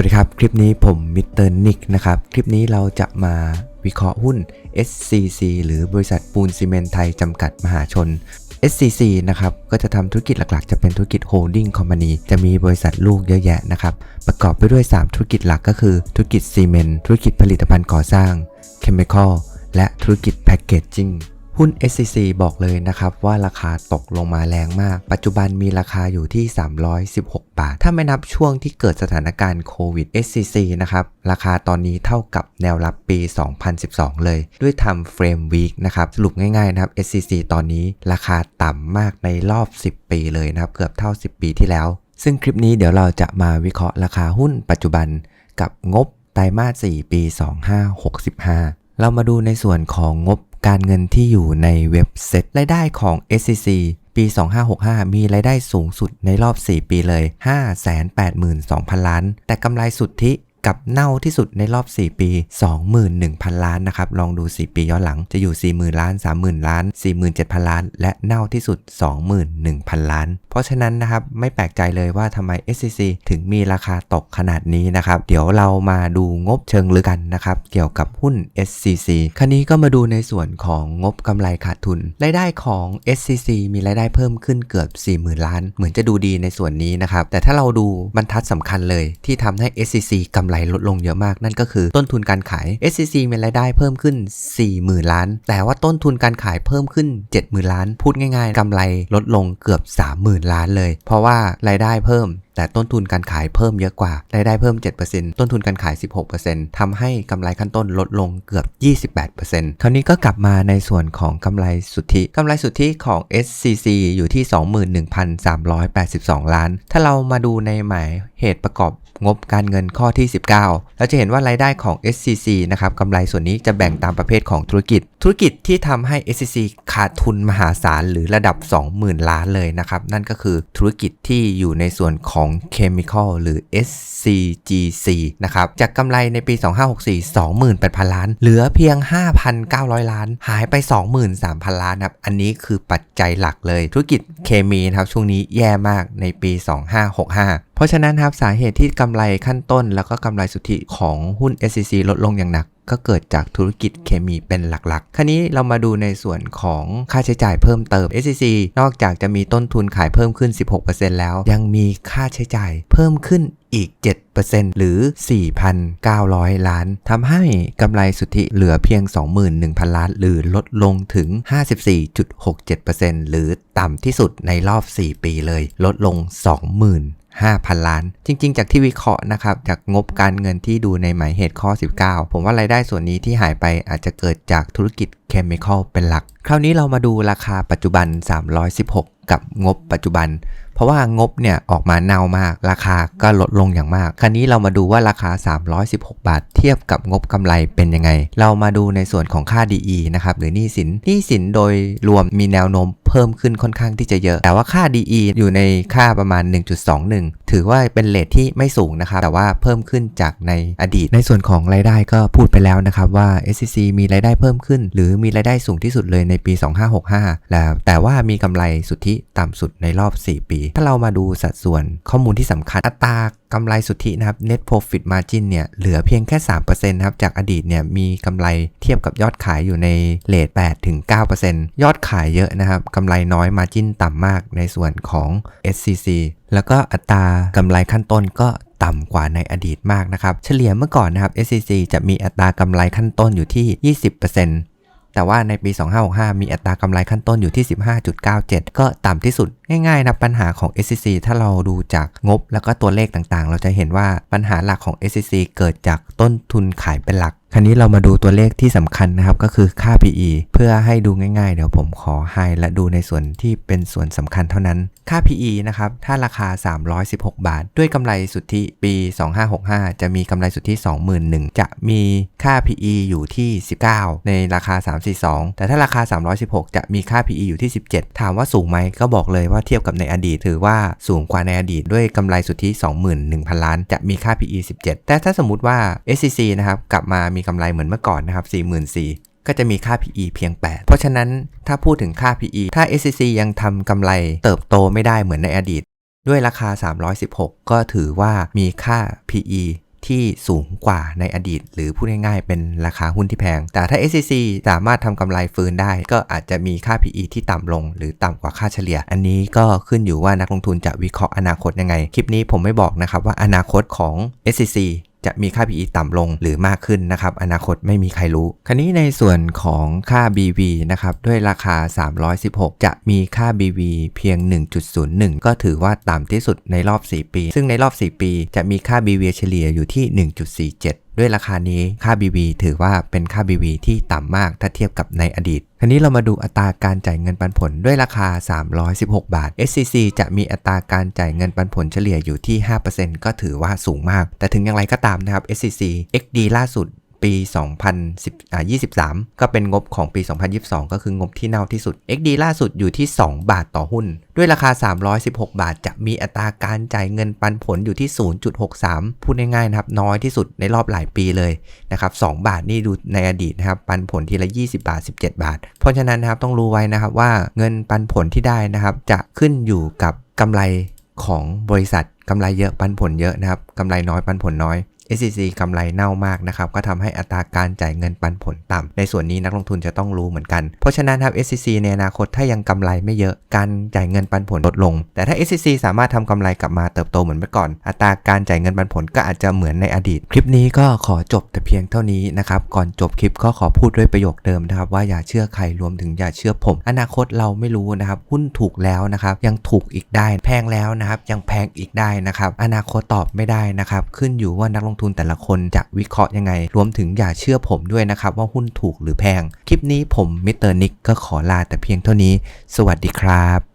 วัสดีครับ คลิปนี้ผมมิสเตอร์นิกนะครับ คลิปนี้เราจะมาวิเคราะห์หุ้น SCC หรือบริษัทปูนซีเมนไทยจำกัดมหาชน SCC นะครับ ก็จะทำธุรกิจหลักๆ จะเป็นธุรกิจโฮลดิ้งคอมพานีจะมีบริษัทลูกเยอะแยะนะครับ ประกอบไปด้วย 3 ธุรกิจหลักก็คือ ธุรกิจซีเมนต์ธุรกิจผลิตภัณฑ์ก่อสร้างเคมีคอลและธุรกิจแพคเกจจิ้ง หุ้น SCC บอกเลยนะครับว่าราคาตกลงมาแรงมาก ปัจจุบันมีราคาอยู่ที่ 316 บาท ถ้าไม่นับช่วงที่เกิดสถานการณ์โควิด SCC นะครับ ราคาตอนนี้เท่ากับแนวรับปี 2012 เลย ด้วยทำเฟรมวีคนะครับ สรุปง่ายๆนะครับ SCC ตอนนี้ราคาต่ำมากในรอบ 10 ปีเลยนะครับ เกือบเท่า 10 ปีที่แล้ว ซึ่งคลิปนี้เดี๋ยวเราจะมาวิเคราะห์ราคาหุ้นปัจจุบันกับงบไตรมาส 4 ปี 2565 เรามาดูในส่วนของงบ การเงินที่อยู่ในเว็บเซ็ตรายได้ของ SCC ปี 2565 มีรายได้สูงสุดในรอบ 4 ปีเลย 582,000 ล้าน แต่กำไรสุทธิ กับเน่าที่สุดในรอบ 4 ปี 21,000 ล้านนะครับ ลองดู 4 ปีย้อนหลังจะอยู่ 40,000 ล้าน 30,000 ล้าน 47,000 ล้าน และเน่าที่สุด 21,000 ล้าน เพราะฉะนั้นนะครับ ไม่แปลกใจเลยว่าทำไม SCC ถึงมีราคาตกขนาดนี้นะครับ เดี๋ยวเรามาดูงบเชิงลึกกันนะครับ เกี่ยวกับหุ้น SCC คันนี้ก็มาดูในส่วนของงบกำไรขาดทุน รายได้ของ SCC มีรายได้เพิ่มขึ้นเกือบ 40,000 ล้าน เหมือนจะดูดีในส่วนนี้นะครับ แต่ถ้าเราดูบรรทัดสำคัญเลยที่ทำให้ SCC กำไรลดลงเยอะมาก นั่นก็คือต้นทุนการขาย SCC มีรายได้เพิ่มขึ้น 40,000 ล้าน แต่ว่าต้นทุนการขายเพิ่มขึ้น 70,000 ล้าน พูดง่ายๆกำไรลดลงเกือบ 30,000 ล้านเลย เพราะว่ารายได้เพิ่มแต่ต้นทุนการขายเพิ่มเยอะกว่า รายได้เพิ่ม 7%ต้นทุนการขาย 16%ทำให้กำไรขั้นต้นลดลงเกือบ 28%คราวนี้ก็กลับมาในส่วนของกำไรสุทธิกำไรสุทธิของ SCC อยู่ที่ 21,382 ล้าน ถ้าเรามาดูในหมายเหตุประกอบ งบการเงินข้อที่ 19เราจะเห็นว่ารายได้ของ SCC นะครับกำไรส่วนนี้จะแบ่งตามประเภทของธุรกิจ ธุรกิจที่ทำให้ SCC ขาดทุนมหาศาลหรือระดับ 20,000 ล้านเลยนะครับ นั่นก็คือธุรกิจที่อยู่ในส่วนของ Chemical หรือ SCGC นะครับจากกำไรในปี 2564 28,000 ล้าน เหลือเพียง 5,900 ล้าน หายไป 23,000 ล้านครับอันนี้คือปัจจัยหลักเลย ธุรกิจเคมีนะครับช่วงนี้แย่มากในปี 2565 เพราะฉะนั้นครับสาเหตุที่กำไรขั้นต้น แล้วก็กำไรสุทธิของหุ้น SCC ลดลงอย่างหนัก ก็เกิดจากธุรกิจเคมีเป็นหลักๆ คราวนี้เรามาดูในส่วนของค่าใช้จ่ายเพิ่มเติม SCC นอกจากจะมีต้นทุนขายเพิ่มขึ้น 16%แล้ว ยังมีค่าใช้จ่ายเพิ่มขึ้นอีก 7%หรือ 4,900 ล้าน ทำให้กำไรสุทธิเหลือเพียง 21,000 ล้าน หรือลดลงถึง 54.67%หรือต่ำที่สุดในรอบ 4 ปีเลย ลดลง20,000 5,000 ล้าน จริง ๆ จากที่วิเคราะห์นะครับ จากงบการเงินที่ดูในหมายเหตุข้อ 19 ผมว่ารายได้ส่วนนี้ที่หายไปอาจจะเกิดจากธุรกิจ เคมีคอลเป็นหลัก คราวนี้เรามาดูราคาปัจจุบัน 316 กับงบปัจจุบัน เพราะว่างบเนี่ยออกมาเน่ามาก ราคาก็ลดลงอย่างมาก คราวนี้เรามาดูว่าราคา 316 บาท เทียบกับงบกำไรเป็นยังไง เรามาดูในส่วนของค่า DE นะครับหรือหนี้สินหนี้สินโดยรวมมีแนวโน้มเพิ่มขึ้นค่อนข้างที่จะเยอะ แต่ว่าค่า DE อยู่ในค่าประมาณ 1.21 ถือว่าเป็นเลทที่ไม่สูงนะครับแต่ว่าเพิ่มขึ้นจากในอดีต ในส่วนของรายได้ก็พูดไปแล้วนะครับว่า SCC มีรายได้เพิ่มขึ้น หรือมีรายได้สูงที่สุดเลยในปี 2565 แล้วแต่ว่ามีกำไรสุทธิต่ำสุดในรอบ 4 ปี ถ้าเรามาดูสัดส่วนข้อมูลที่สำคัญอัตรากำไรสุทธินะครับ net profit margin เนี่ยเหลือเพียงแค่ 3%นะครับ จากอดีตเนี่ยมีกำไรเทียบกับยอดขายอยู่ในเลท8-9%ยอดขายเยอะนะครับกำไรน้อย margin ต่ำมากในส่วนของ SCC แล้วก็อัตรากำไรขั้นต้นก็ต่ำกว่าในอดีตมากนะครับ เฉลี่ยเมื่อก่อนนะครับ SCC จะมีอัตรากำไรขั้นต้นอยู่ที่ 20% แต่ว่าในปี 2565 มีอัตรากำไรขั้นต้นอยู่ที่ 15.97 ก็ต่ำที่สุด ง่ายๆนะปัญหาของ SCC ถ้าเราดูจากงบแล้วก็ตัวเลขต่างๆ เราจะเห็นว่าปัญหาหลักของ SCC เกิดจากต้นทุนขายเป็นหลักคราวนี้เรามาดูตัวเลขที่สำคัญนะครับก็คือค่า PE เพื่อให้ดูง่ายๆ เดี๋ยวผมขอให้และดูในส่วนที่เป็นส่วนสำคัญเท่านั้น ค่า PE นะครับถ้าราคา 316 บาท ด้วยกำไรสุทธิปี 2565 จะมีกำไรสุทธิ 21,000จะมีค่า PE อยู่ที่ 19 ในราคา 342 แต่ถ้าราคา 316 จะมีค่า PE อยู่ที่ 17 ถามว่าสูงไหมก็บอกเลยว่าเทียบกับในอดีต ถือว่าสูงกว่าในอดีต ด้วยกำไรสุทธิ 21,000 ล้าน จะมีค่า PE 17 แต่ถ้าสมมติว่า SCC นะครับกลับมามีกำไรเหมือนเมื่อก่อนนะครับ44,000ก็จะมีค่า PE เพียง 8 เพราะฉะนั้นถ้าพูดถึงค่า PE ถ้า SCC ยังทำกำไรเติบโตไม่ได้เหมือนในอดีต ด้วยราคา 316 ก็ถือว่ามีค่า PE ที่สูงกว่าในอดีต หรือพูดง่ายๆ เป็นราคาหุ้นที่แพง แต่ถ้า SCC สามารถทำกำไรฟื้นได้ ก็อาจจะมีค่า PE ที่ต่ำลง หรือต่ำกว่าค่าเฉลี่ย อันนี้ก็ขึ้นอยู่ว่านักลงทุนจะวิเคราะห์อนาคตยังไง คลิปนี้ผมไม่บอกนะครับว่าอนาคตของ SCC จะมีค่า PE ต่ำลงหรือมากขึ้นนะครับ อนาคตไม่มีใครรู้ คราวนี้ในส่วนของค่า BV นะครับ ด้วยราคา 316 จะมีค่า BV เพียง 1.01 ก็ถือว่าต่ำที่สุดในรอบ 4 ปี ซึ่งในรอบ 4 ปี จะมีค่า BV เฉลี่ยอยู่ที่ 1.47 ด้วยราคานี้ค่า BV ถือว่าเป็นค่า BV ที่ต่ำมากถ้าเทียบกับในอดีตคราวนี้เรามาดูอัตราการจ่ายเงินปันผลด้วยราคา 316 บาท SCC จะมีอัตราการจ่ายเงินปันผลเฉลี่ยอยู่ที่ 5%ก็ถือว่าสูงมาก แต่ถึงอย่างไรก็ตามนะครับ SCC XD ล่าสุด ปี 2023 ก็เป็นงบของปี 2022 ก็คืองบที่เน่าที่สุด XD ล่าสุดอยู่ที่ 2 บาทต่อหุ้น ด้วยราคา 316 บาท จะมีอัตราการจ่ายเงินปันผลอยู่ที่ 0.63 พูดง่ายๆนะครับ น้อยที่สุดในรอบหลายปีเลยนะครับ 2 บาทนี่ดูในอดีตนะครับ ปันผลทีละ 20 บาท 17 บาท เพราะฉะนั้นนะครับต้องรู้ไว้นะครับว่าเงินปันผลที่ได้นะครับ จะขึ้นอยู่กับกำไรของบริษัทกำไรเยอะปันผลเยอะนะครับกำไรน้อยปันผลน้อย SCC กำไรเน่ามากนะครับก็ทำให้อัตราการจ่ายเงินปันผลต่ำในส่วนนี้นักลงทุนจะต้องรู้เหมือนกัน เพราะฉะนั้นครับ SCC ในอนาคตถ้ายังกำไรไม่เยอะการจ่ายเงินปันผลลดลง แต่ถ้า SCC สามารถทำกำไรกลับมาเติบโตเหมือนเมื่อก่อน อัตราการจ่ายเงินปันผลก็อาจจะเหมือนในอดีต คลิปนี้ก็ขอจบแต่เพียงเท่านี้นะครับก่อนจบคลิปก็ขอพูดด้วยประโยคเดิมนะครับว่าอย่าเชื่อใครรวมถึงอย่าเชื่อผม อนาคตเราไม่รู้นะครับหุ้นถูกแล้วนะครับยังถูกอีกได้แพงแล้วนะครับยังแพงอีกได้นะครับอนาคตตอบไม่ได้นะครับขึ้นอยู่ว่านักลงทุนแต่ละคนจะวิเคราะห์ยังไง รวมถึงอย่าเชื่อผมด้วยนะครับ ว่าหุ้นถูกหรือแพง คลิปนี้ผมมิสเตอร์นิกก็ขอลาแต่เพียงเท่านี้ สวัสดีครับ